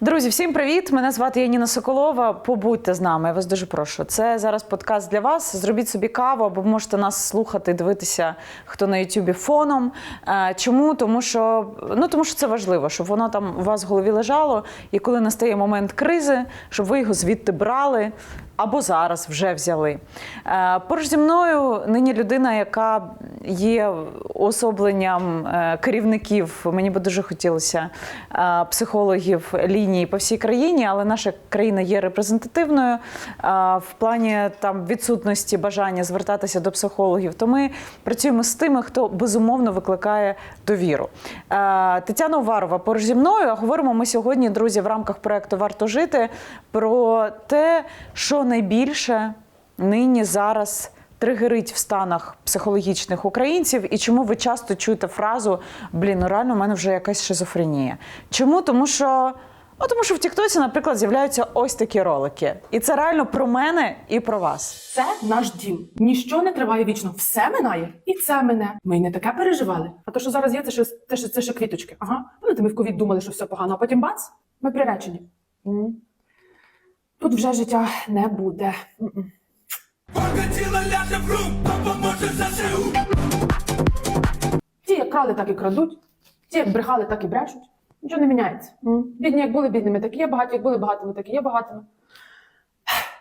Друзі, всім привіт! Мене звати Яніна Соколова. Побудьте з нами. Я вас дуже прошу. Це зараз подкаст для вас. Зробіть собі каву, або можете нас слухати, дивитися, хто на Ютубі фоном. Е, Чому? Тому що ну тому що це важливо, щоб воно там у вас в голові лежало, і коли настає момент кризи, щоб ви його звідти брали. Або зараз вже взяли. Е, Поруч зі мною нині людина, яка є особленням е, керівників. Мені би дуже хотілося е, лінії по всій країні, але наша країна є репрезентативною в плані там відсутності бажання звертатися до психологів. То ми працюємо з тими, хто безумовно викликає довіру. Тетяна Уварова поруч зі мною. А говоримо ми сьогодні, друзі, в рамках проекту Варто жити про те, що найбільше нині зараз тригерить в станах психологічних українців, і чому ви часто чуєте фразу Блін, ну реально, у мене вже якась шизофренія. Чому? Тому що. Ну, тому що в Тіктоці, наприклад, з'являються ось такі ролики. І це реально про мене і про вас. Це наш дім. Ніщо не триває вічно. Все минає, і це мене. Ми й не таке переживали. А то, що зараз є, це ще це ще, це ще квіточки. Ага. Пам'ятаєте, ми в ковід думали, що все погано, а потім бац, ми приречені. Тут вже життя не буде. Ті, як крали, так і крадуть. Ті, як брехали, так і брешуть. Нічого не міняється. Бідні, як були бідними, так і є багаті, як були багатими, так і є багатими.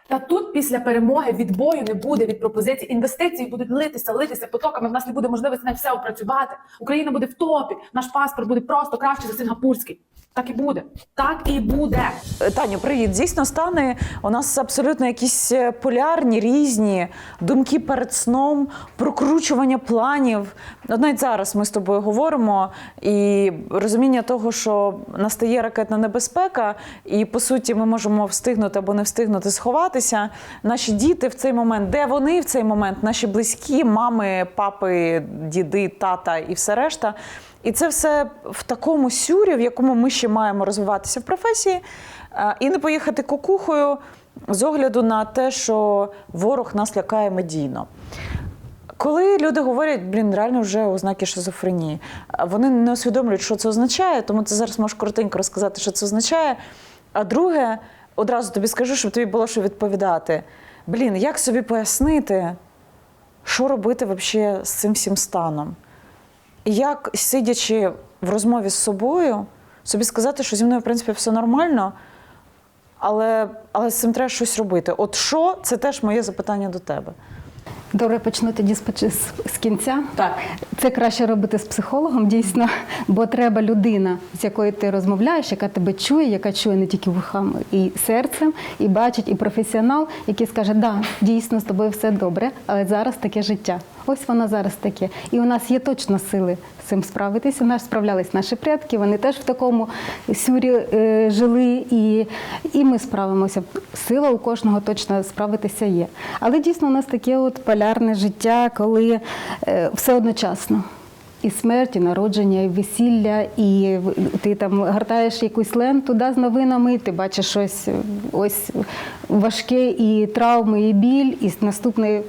Та тут після перемоги відбою не буде від пропозицій. Інвестиції будуть литися, литися потоками. В нас не буде можливості на все опрацювати. Україна буде в топі. Наш паспорт буде просто краще за сингапурський. Так і буде. Так і буде. Е, Таню, привіт. Дійсно, стани у нас абсолютно якісь е, полярні, різні думки перед сном, прокручування планів. От навіть зараз ми з тобою говоримо, і розуміння того, що настає ракетна небезпека, і по суті ми можемо встигнути або не встигнути сховатися. Наші діти в цей момент, де вони в цей момент, наші близькі, мами, папи, діди, тата і все решта. І це все в такому сюрі, в якому ми ще маємо розвиватися в професії, е, і не поїхати кукухою з огляду на те, що ворог нас лякає медійно. Коли люди говорять, блін, реально вже ознаки шизофренії, вони не усвідомлюють, що це означає, тому ти зараз можеш коротенько розказати, що це означає. А друге, одразу тобі скажу, щоб тобі було що відповідати. Блін, як собі пояснити, що робити взагалі з цим всім станом? Як, сидячи в розмові з собою, собі сказати, що зі мною, в принципі, все нормально, але, але з цим треба щось робити. От що, це теж моє запитання до тебе. Добре, почну тоді з, кінця. Так. Це краще робити з психологом, дійсно, бо треба людина, з якою ти розмовляєш, яка тебе чує, яка чує не тільки вухами і серцем, і бачить, і професіонал, який скаже, да, дійсно з тобою все добре, але зараз таке життя. Ось воно зараз таке. І у нас є точно сили з цим справитися. Наш справлялись наші предки, вони теж в такому сюрі е, жили, і, і ми справимося. Сила у кожного точно справитися є. Але дійсно у нас таке от полярне життя, коли е, все одночасно. І смерть, і народження, і весілля, і ти там гортаєш якусь ленту да, з новинами, ти бачиш щось е, ось важке, і травми, і біль, і наступний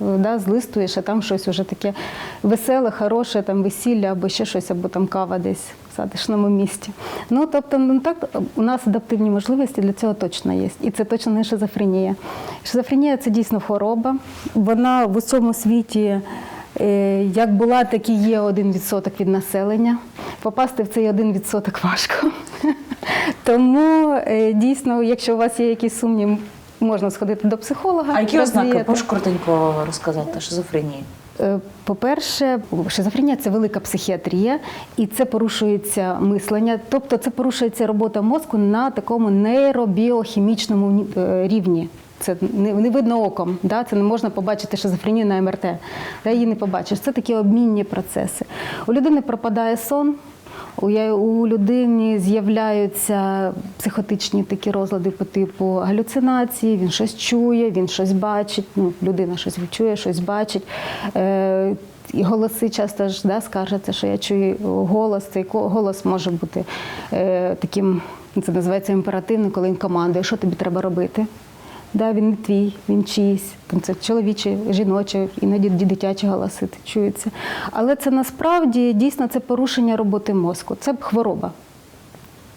да, злистуєш, а там щось уже таке веселе, хороше, там весілля або ще щось, або там кава десь затишному місті. Ну тобто, ну так у нас адаптивні можливості для цього точно є. І це точно не шизофренія. Шизофренія це дійсно хвороба. Вона в усьому світі. Е, Як була, так і є 1% від населення. Попасти в цей 1% важко. Тому е, дійсно, якщо у вас є якісь сумніви, можна сходити до психолога. А які ознаки можеш коротенько розказати шизофренії? Е, По-перше, шизофренія це велика психіатрія, і це порушується мислення, тобто це порушується робота мозку на такому нейробіохімічному е, рівні. Це не, видно оком, да? це не можна побачити шизофренію на МРТ. Да? Її не побачиш. Це такі обмінні процеси. У людини пропадає сон, у, людини з'являються психотичні такі розлади по типу галюцинації, він щось чує, він щось бачить, ну, людина щось чує, щось бачить. Е, і голоси часто ж да, скаржаться, що я чую голос. Цей голос може бути е, таким, це називається імперативним, коли він командує, що тобі треба робити. Да, він не твій, він чийсь. Там це чоловічі, жіночі, іноді дитячі голоси чуються. Але це насправді дійсно це порушення роботи мозку. Це хвороба.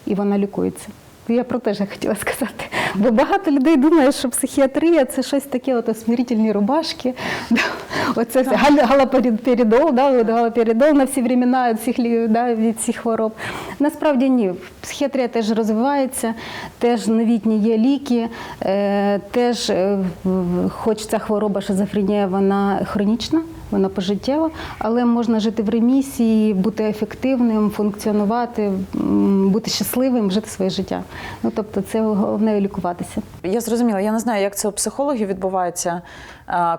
І вона лікується. Я про те ж хотіла сказати. Бо багато людей думає, що психіатрія це щось таке, от осмірительні рубашки. Оце все гал- галоперидол, да, от галоперидол на всі времена від всіх, да, від всіх хвороб. Насправді ні. Психіатрія теж розвивається, теж новітні є ліки, е, теж, е, хоч ця хвороба шизофренія, вона хронічна. Вона пожиттєва, але можна жити в ремісії, бути ефективним, функціонувати, бути щасливим, жити своє життя. Ну тобто, це головне лікуватися. Я зрозуміла, я не знаю, як це у психологів відбувається,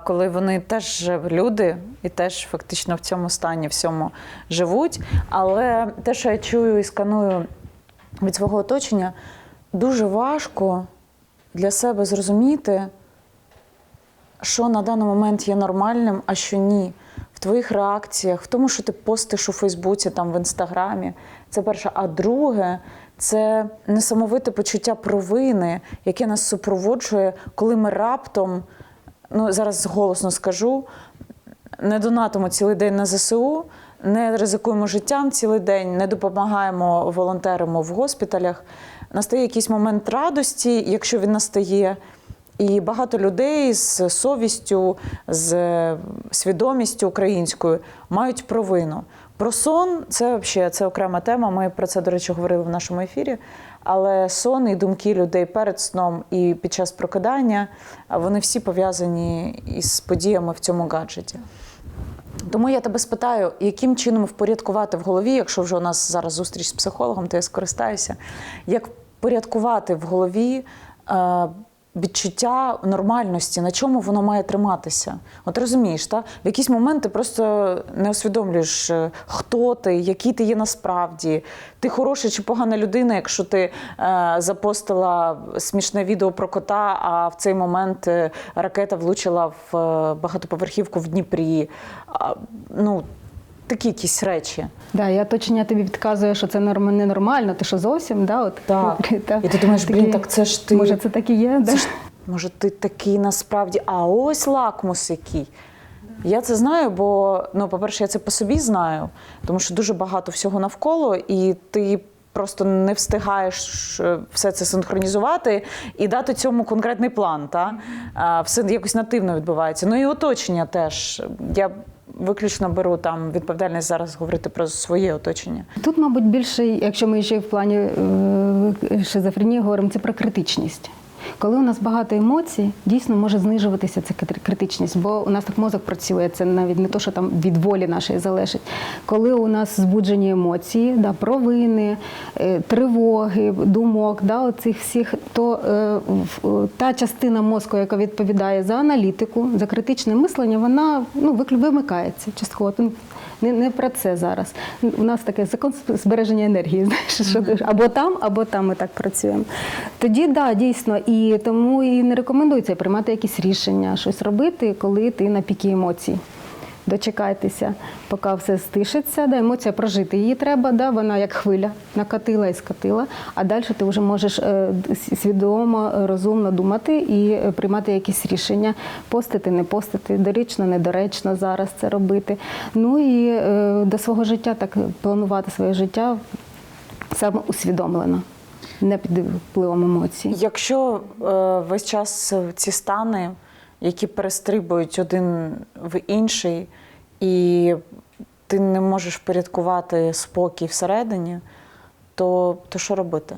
коли вони теж люди і теж фактично в цьому стані всьому живуть. Але те, що я чую і сканую від свого оточення, дуже важко для себе зрозуміти, що на даний момент є нормальним, а що ні. В твоїх реакціях, в тому, що ти постиш у Фейсбуці, там в інстаграмі. Це перше. А друге, це несамовите почуття провини, яке нас супроводжує, коли ми раптом, ну зараз голосно скажу, не донатимо цілий день на ЗСУ, не ризикуємо життям цілий день, не допомагаємо волонтерам в госпіталях. Настає якийсь момент радості, якщо він настає. І багато людей з совістю, з свідомістю українською мають провину. Про сон це взагалі це окрема тема. Ми про це, до речі, говорили в нашому ефірі. Але сон і думки людей перед сном і під час прокидання вони всі пов'язані із подіями в цьому гаджеті. Тому я тебе спитаю, яким чином впорядкувати в голові, якщо вже у нас зараз зустріч з психологом, то я скористаюся, як впорядкувати в голові е, відчуття нормальності, на чому воно має триматися? От розумієш, та? в якийсь момент ти просто не усвідомлюєш, е, хто ти, який ти є насправді. Ти хороша чи погана людина, якщо ти е, запостила смішне відео про кота, а в цей момент е, ракета влучила в е, багатоповерхівку в Дніпрі. А, ну, такі якісь речі. Да, і оточення тобі підказує, що це норм- ненормально, ти що зовсім, да, от, Так. та, І ти думаєш, блін, так це ж ти. Може, це так і є, да? Ж, може, ти такий насправді, а ось лакмус який. Я це знаю, бо, ну, по-перше, я це по собі знаю, тому що дуже багато всього навколо, і ти просто не встигаєш е, все це синхронізувати і дати цьому конкретний план. Та? Все якось нативно відбувається. Ну і оточення теж. Я виключно беру там відповідальність зараз говорити про своє оточення. Тут, мабуть, більше, якщо ми ще в плані е, шизофренії говоримо, це про критичність. Коли у нас багато емоцій, дійсно може знижуватися ця критичність, бо у нас так мозок працює, це навіть не то, що там від волі нашої залежить. Коли у нас збуджені емоції, да, провини, е, тривоги, думок, да, оцих всіх, то е, та частина мозку, яка відповідає за аналітику, за критичне мислення, вона ну, вимикається частково. Не, не про це зараз. У нас таке закон збереження енергії, знаєш, що або там, або там ми так працюємо. Тоді да, дійсно, і тому і не рекомендується приймати якісь рішення, щось робити, коли ти на пікі емоцій. Дочекайтеся, поки все стишиться, да, емоція прожити її треба, да, вона як хвиля накатила і скатила, а далі ти вже можеш е, свідомо, е, розумно думати і е, приймати якісь рішення, постити, не постити, доречно, недоречно зараз це робити. Ну і до свого життя так планувати своє життя саме усвідомлено, не під впливом емоцій. Якщо е, весь час ці стани, які перестрибують один в інший, і ти не можеш впорядкувати спокій всередині, то, то що робити?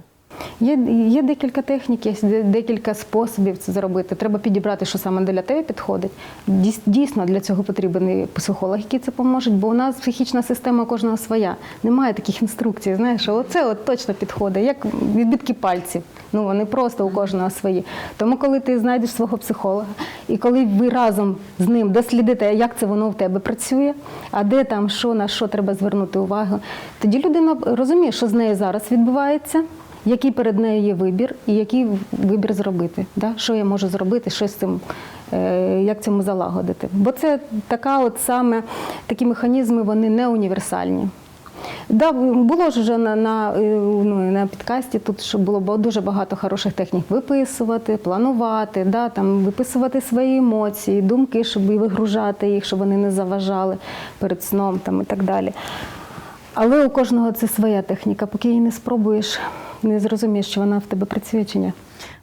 Є, є декілька технік, є де- декілька способів це зробити. Треба підібрати, що саме для тебе підходить. Дійс- Дійсно, для цього потрібен психолог, який це поможе, бо у нас психічна система кожного своя. Немає таких інструкцій. Знаєш, оце от точно підходить, як відбитки пальців. Ну вони просто у кожного свої. Тому, коли ти знайдеш свого психолога, і коли ви разом з ним дослідите, як це воно в тебе працює, а де там що на що треба звернути увагу, тоді людина розуміє, що з нею зараз відбувається який перед нею є вибір, і який вибір зробити. Да? Що я можу зробити, що з цим, е, як цьому залагодити. Бо це така от саме такі механізми, вони не універсальні. Да, було ж вже на, на, е, ну, на підкасті тут що було дуже багато хороших технік виписувати, планувати, да, там, виписувати свої емоції, думки, щоб вигружати їх, щоб вони не заважали перед сном там, і так далі. Але у кожного це своя техніка. Поки її не спробуєш, не зрозумієш, що вона в тебе ні.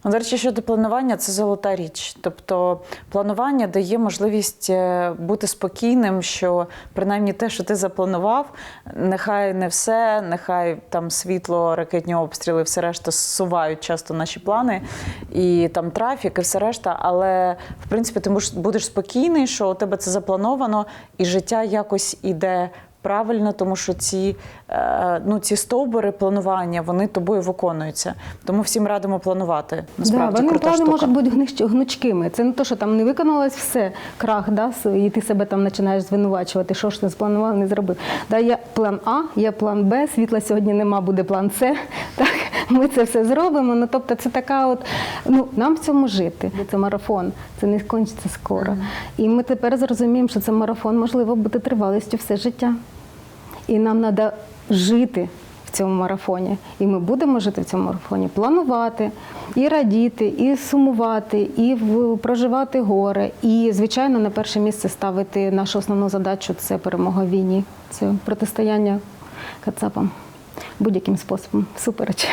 Ну, до речі, щодо планування, це золота річ. Тобто планування дає можливість е, бути спокійним, що принаймні те, що ти запланував, нехай не все, нехай там світло, ракетні обстріли, все решта зсувають часто наші плани, і там трафік, і все решта. Але в принципі ти будеш спокійний, що у тебе це заплановано, і життя якось іде. Правильно, тому що ці, е, ну, ці стовбури планування вони тобою виконуються. Тому всім радимо планувати. Насправді да, вони плани штука. можуть бути гнучкими. Це не то, що там не виконалось все, крах, да, і ти себе там починаєш звинувачувати, що ж ти спланував, не зробив. Да, є план А, є план Б, світла сьогодні нема, буде план С. Так, ми це все зробимо. Ну, тобто це така от, ну, нам в цьому жити. Це марафон, це не скончиться скоро. І ми тепер зрозуміємо, що це марафон можливо бути тривалістю все життя. І нам треба жити в цьому марафоні. І ми будемо жити в цьому марафоні, планувати, і радіти, і сумувати, і проживати горе. І, звичайно, на перше місце ставити нашу основну задачу це перемога в війні, це протистояння кацапам будь-яким способом, супереч.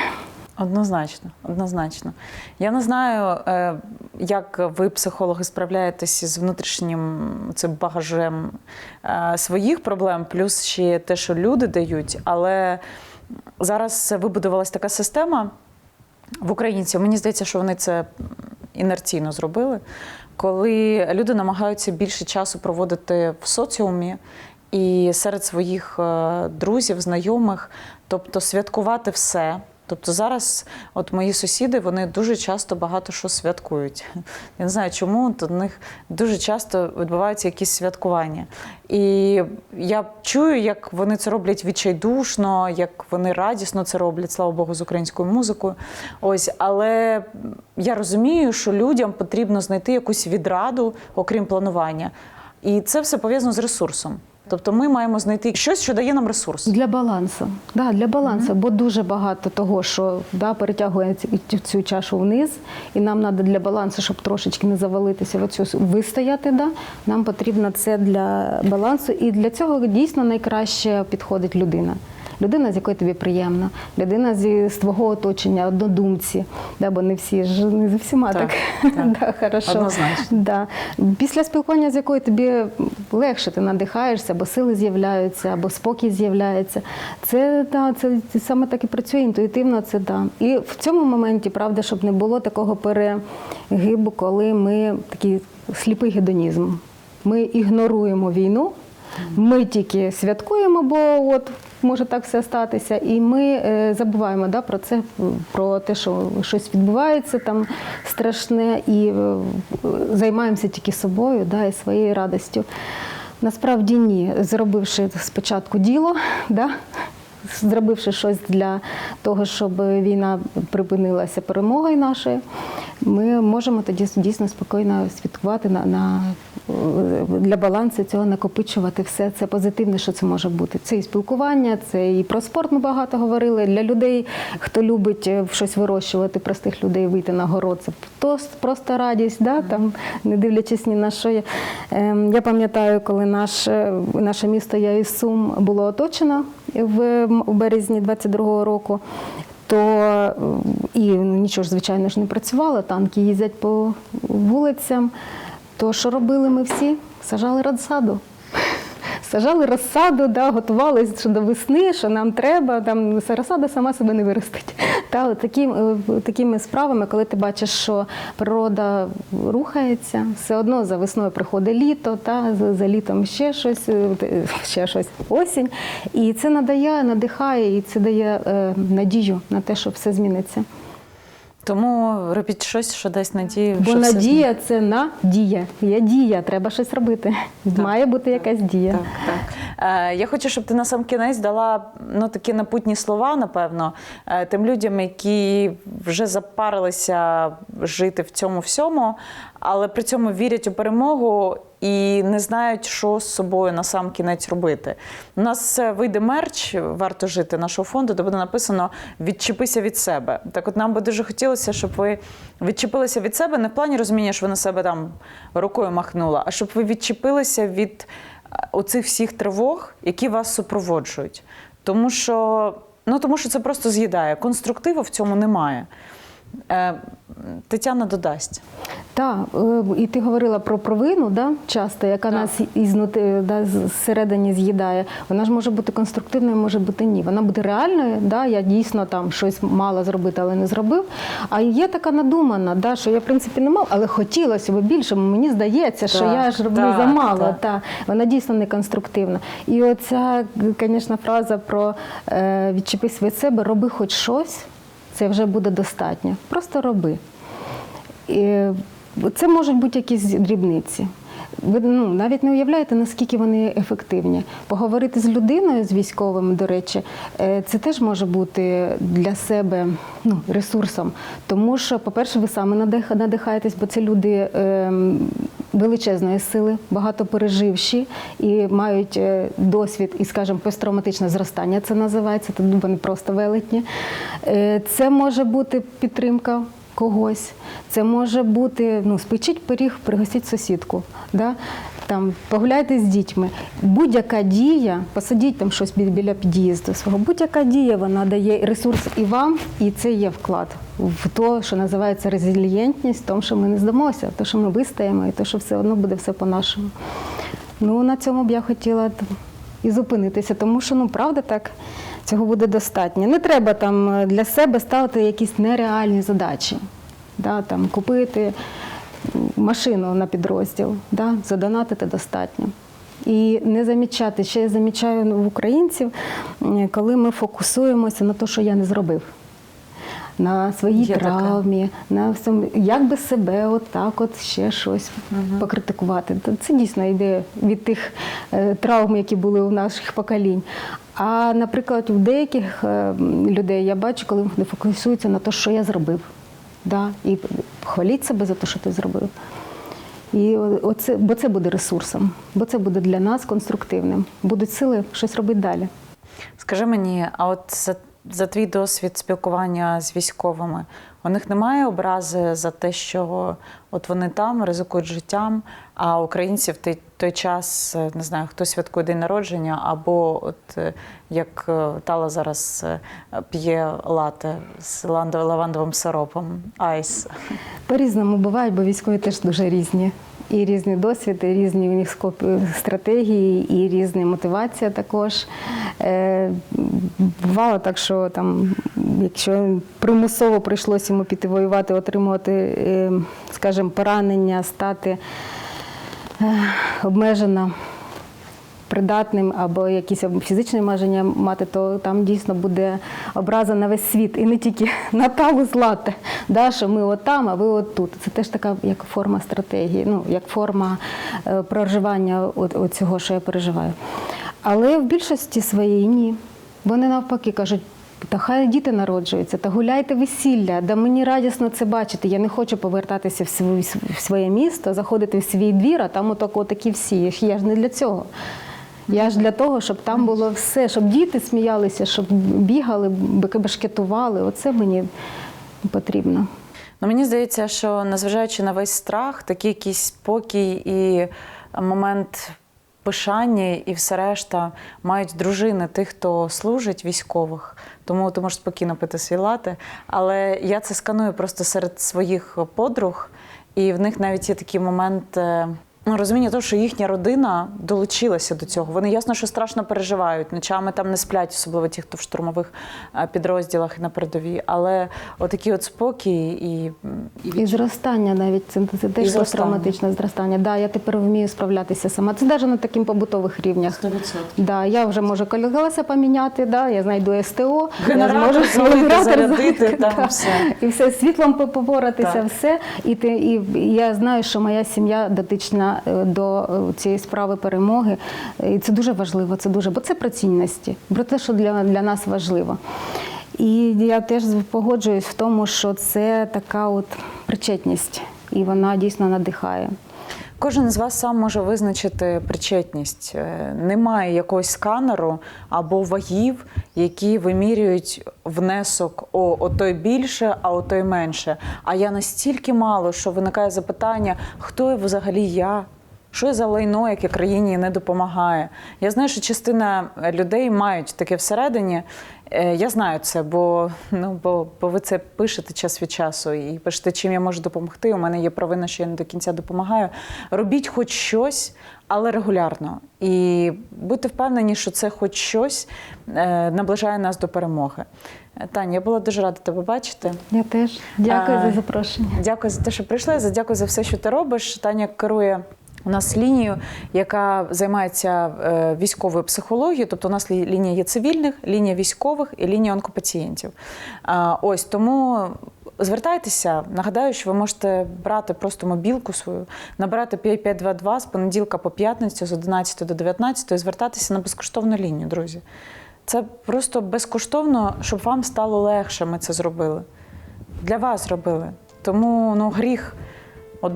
Однозначно, однозначно. Я не знаю, е, як ви, психологи, справляєтесь з внутрішнім цим багажем е, своїх проблем, плюс ще те, що люди дають. Але зараз вибудувалась така система в українців. Мені здається, що вони це інерційно зробили, коли люди намагаються більше часу проводити в соціумі і серед своїх е, друзів, знайомих, тобто святкувати все. Тобто зараз, от мої сусіди, вони дуже часто багато що святкують. Я не знаю чому, то в них дуже часто відбуваються якісь святкування. І я чую, як вони це роблять відчайдушно, як вони радісно це роблять, слава Богу, з українською музикою. Ось, але я розумію, що людям потрібно знайти якусь відраду, окрім планування. І це все пов'язано з ресурсом. Тобто ми маємо знайти щось, що дає нам ресурс. Для балансу. Да, для балансу, бо дуже багато того, що да, перетягує цю, цю чашу вниз, і нам треба для балансу, щоб трошечки не завалитися в оцю вистояти. Да, нам потрібно це для балансу, і для цього дійсно найкраще підходить людина. Людина, з якою тобі приємно, людина зі з твого оточення, однодумці, да, бо не всі ж не за всіма так, Так, так. Да, хорошо. Однозначно. Да. Після спілкування, з якою тобі легше, ти надихаєшся, або сили з'являються, або спокій з'являється. Це, да, це, це саме так і працює інтуїтивно, це да. І в цьому моменті, правда, щоб не було такого перегибу, коли ми такий сліпий гедонізм. Ми ігноруємо війну. Ми тільки святкуємо, бо от може так все статися, і ми е, забуваємо да, про це, про те, що щось відбувається там страшне, і е, займаємося тільки собою да, і своєю радістю. Насправді ні, зробивши спочатку діло, да, зробивши щось для того, щоб війна припинилася перемогою нашою, ми можемо тоді дійсно спокійно святкувати на, на для балансу цього накопичувати все це позитивне, що це може бути. Це і спілкування, це і про спорт ми багато говорили. Для людей, хто любить е, щось вирощувати, простих людей вийти на город, це просто радість, да, там, не дивлячись ні на що. Я, Ем, я пам'ятаю, коли наш, е, наше місто Я було оточено в, березні 22-го року. То і нічого ж, звичайно ж, не працювало, танки їздять по вулицям. То що робили ми всі? Сажали розсаду. Сажали розсаду, да, готувалися що до весни, що нам треба, там розсада сама себе не виростить. Та, от такі, е, такими справами, коли ти бачиш, що природа рухається, все одно за весною приходить літо, та, за, літом ще щось, е, ще щось осінь. І це надає, надихає, і це дає е, надію на те, що все зміниться. Тому робіть щось, що дасть надію. Бо що все надія це надія. Є дія, треба щось робити. Має бути якась дія. Так, так. Е, я хочу, щоб ти на сам кінець дала ну, такі напутні слова, напевно, е, тим людям, які вже запарилися жити в цьому всьому, але при цьому вірять у перемогу і не знають, що з собою на сам кінець робити. У нас е, вийде мерч, варто жити нашого фонду, де буде написано Відчепися від себе. Так от нам би дуже хотілося, щоб ви відчепилися від себе не в плані розуміння, що ви на себе там рукою махнула, а щоб ви відчепилися від оцих всіх тривог, які вас супроводжують. Тому що Ну тому що це просто з'їдає. Конструктиву в цьому немає. Е, Тетяна додасть. Так, е, і ти говорила про провину, да, часто, яка нас ізнути да, зсередині з'їдає. Вона ж може бути конструктивною, може бути ні. Вона буде реальною, да, я дійсно там щось мала зробити, але не зробив. А є така надумана, да, що я в принципі не мав, але хотілося б більше. мені здається, що Так, я ж роблю так, замало. так. Та, вона дійсно не конструктивна. І оця, звісно, фраза про е, відчепись від себе, роби хоч щось, це вже буде достатньо. Просто роби. Це можуть бути якісь дрібниці. Ви ну, навіть не уявляєте, наскільки вони ефективні. Поговорити з людиною, з військовим, до речі, е, це теж може бути для себе ну, ресурсом. Тому що, по-перше, ви саме надихаєтесь, бо це люди ем, величезної сили, багато переживші і мають е, досвід і, скажімо, посттравматичне зростання. Це називається. Тут вони просто велетні. Е, Це може бути підтримка когось. Це може бути ну, спечіть пиріг, пригостіть сусідку. Да? Там, погуляйте з дітьми. Будь-яка дія, посадіть там щось біля під'їзду свого, будь-яка дія вона дає ресурс і вам, і це є вклад в те, що називається резилієнтність, в тому, що ми не здамося, в те, що ми вистоїмо, і те, що все одно буде все по-нашому. Ну, на цьому б я хотіла і зупинитися, тому що ну правда так цього буде достатньо. Не треба там е, для себе ставити якісь нереальні задачі. Да, там, купити машину на підрозділ, да, задонатити достатньо. І не замічати, ще я замічаю в українців, коли ми фокусуємося на те, що я не зробив. На своїй Є травмі, на всьому, як би себе отак от ще щось покритикувати. Це дійсно йде від тих е, травм, які були у наших поколінь. А, наприклад, у деяких е, людей я бачу, коли вони фокусуються на те, що я зробив. Да? І хваліть себе за те, що ти зробив. І оце, бо це буде ресурсом, бо це буде для нас конструктивним. Будуть сили щось робити далі. Скажи мені, а от за, за твій досвід спілкування з військовими, у них немає образи за те, що от вони там ризикують життям, а українці в той, той час е, не знаю, хтось святкує день народження, або от е, як е, Тала зараз п'є лате з лавандовим сиропом, айс. По-різному бувають, бо військові теж дуже різні. І різні і різні в них скоп- стратегії, і різна мотивація також. Е, бувало так, що там, якщо примусово прийшлося йому піти воювати, отримувати, е, скажімо, поранення, стати е, придатним або якісь фізичні обмеження мати, то там дійсно буде образа на весь світ. І не тільки на каву з латте, да, що ми от там, а ви от тут. Це теж така як форма стратегії, ну, як форма е, проживання цього, що я переживаю. Але в більшості своїй ні. Вони навпаки кажуть. Та хай діти народжуються, та гуляйте весілля, да мені радісно це бачити. Я не хочу повертатися в своє, місто, заходити в свій двір, а там отако такі всі. Я ж не для цього. Я ж для того, щоб там було все, щоб діти сміялися, щоб бігали, б- бешкетували. Оце мені потрібно. Ну, мені здається, що незважаючи на весь страх, такий якийсь спокій і момент пишання і все решта мають дружини тих, хто служить військових. Тому ти можеш спокійно пити свій лати. Але я це сканую просто серед своїх подруг, і в них навіть є такий момент. Ну, розуміння того, що їхня родина долучилася до цього. Вони ясно, що страшно переживають. Ночами там не сплять, особливо ті, хто в штурмових е, підрозділах і на передовій. Але отакий от спокій і, і І зростання навіть це, це теж зростання. посттравматичне зростання. Да, я тепер вмію справлятися сама. Це навіть на таким побутових рівнях. 100%. Да, я вже можу колеса поміняти, да, я знайду СТО, Генератор я зможу генератор зарядити, там да. все. І все, світлом по- попоратися, все. І, ти, і я знаю, що моя сім'я дотична е, до е, цієї справи перемоги. І це дуже важливо, це дуже, бо це про цінності, про те, що для, для нас важливо. І я теж погоджуюсь в тому, що це така от причетність, і вона дійсно надихає. Кожен з вас сам може визначити причетність. Е, Немає якогось сканеру або вагів, які вимірюють внесок о, отой більше, а отой менше. А я настільки мало, що виникає запитання, хто я взагалі я? Що за лайно, яке країні не допомагає? Я знаю, що частина людей мають таке всередині, Я знаю це, бо, ну, бо, бо ви це пишете час від часу і пишете, чим я можу допомогти. У мене є провина, що я не до кінця допомагаю. Робіть хоч щось, але регулярно. І будьте впевнені, що це хоч щось е, наближає нас до перемоги. Е, Таня, я була дуже рада тебе бачити. Я теж дякую А, за запрошення. Дякую за те, що прийшли. За дякую за все, що ти робиш. Таня керує. У нас лінією, яка займається е, військовою психологією, тобто у нас лінія є цивільних, лінія військових і лінія онкопацієнтів. Ось тому звертайтеся. Нагадаю, що ви можете брати просто мобілку свою, набирати 5522 з понеділка по п'ятницю з 11 до 19 і звертатися на безкоштовну лінію, друзі. Це просто безкоштовно, щоб вам стало легше. Ми це зробили для вас робили. Тому ну, гріх. От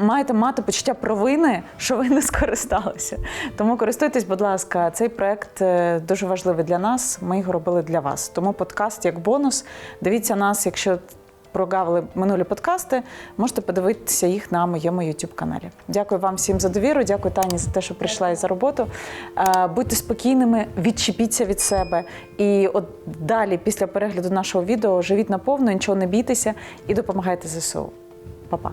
маєте мати почуття провини, що ви не скористалися. Тому користуйтесь, будь ласка, цей проект е, дуже важливий для нас. Ми його робили для вас. Тому подкаст як бонус. Дивіться нас, якщо прогавили минулі подкасти, можете подивитися їх на моєму youtube каналі. Дякую вам всім за довіру. Дякую Тані за те, що прийшла і за роботу. Е, Будьте спокійними, відчепіться від себе. І от далі, після перегляду нашого відео, живіть наповно, нічого не бійтеся і допомагайте ЗСУ. Па-па.